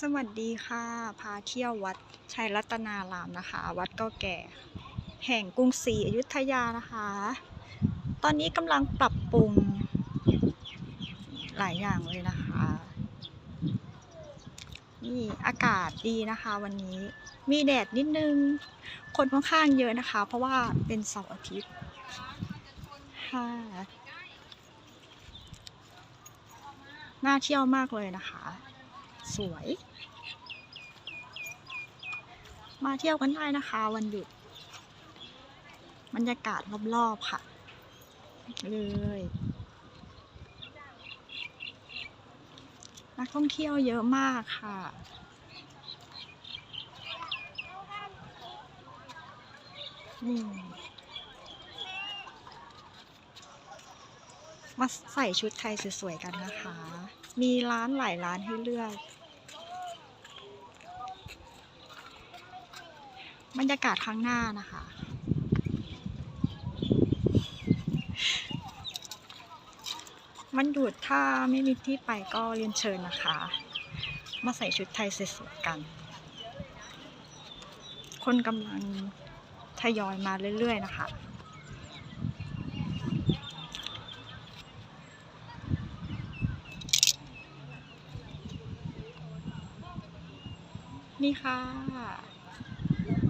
สวัสดีค่ะ พาเที่ยววัดชัยรัตนารามนะคะ วัดก่าแก่ แห่งกรุงศรีอยุธยานะคะ ตอนนี้กำลังปรับปรุง หลายอย่างเลยนะคะ นี่อากาศดีนะคะวันนี้มีแดดนิดนึง คนค่อนข้างเยอะนะคะ เพราะว่าเป็นเสาร์อาทิตย์ค่ะน่าเที่ยวมากเลยนะคะ สวย มาเที่ยวกันได้นะคะวันหยุดบรรยากาศรอบๆค่ะ เลยนักท่องเที่ยวเยอะมากค่ะนี่มาใส่ชุดไทยสวยๆกันนะคะ มีร้านหลายร้านให้เลือก บรรยากาศข้างหน้านะคะ มันหยุดถ้าไม่มีที่ไปก็เรียนเชิญนะคะ มาใส่ชุดไทยสวยๆกัน คนกำลังทยอยมาเรื่อยๆนะคะนี่ค่ะ